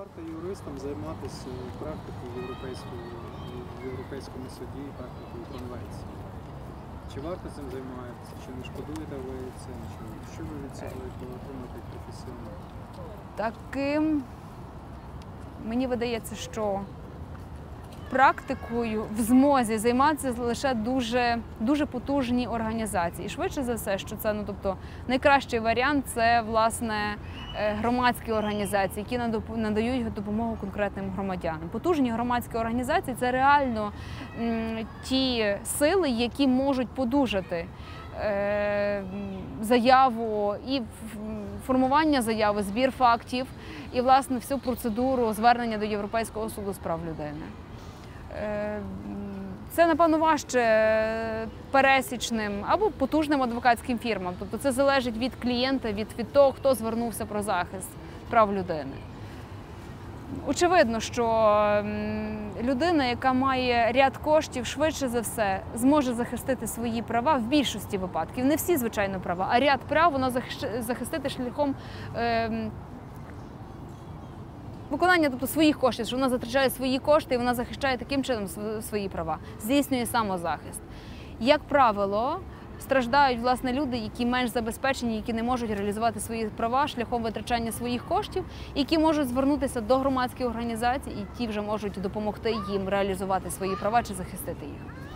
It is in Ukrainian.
варто юристам займатися практикою європейської в європейському суді, практикою конвенції? Чи варто цим займаєтеся? Чи не шкодуєте ви цим? Чи що ви від цього отримати професійно? Таким мені видається, що практикою в змозі займатися лише дуже, дуже потужні організації. І швидше за все, що це ну, тобто, найкращий варіант це власне е, громадські організації, які надають допомогу конкретним громадянам. Потужні громадські організації це реально ті сили, які можуть подужати. е, Заяву і формування заяви, збір фактів і власне всю процедуру звернення до Європейського суду з прав людини. Е, Це напевно важче пересічним або потужним адвокатським фірмам. Тобто це залежить від клієнта, від, від того, хто звернувся про захист прав людини. Очевидно, що людина, яка має ряд коштів, швидше за все зможе захистити свої права в більшості випадків. Не всі, звичайно, права, а ряд прав вона захистити шляхом. ем, Виконання тобто своїх коштів, що вона затрачає свої кошти і вона захищає таким чином свої права, здійснює самозахист. Як правило, страждають власне люди, які менш забезпечені, які не можуть реалізувати свої права шляхом витрачання своїх коштів, які можуть звернутися до громадських організацій, і ті вже можуть допомогти їм реалізувати свої права чи захистити їх.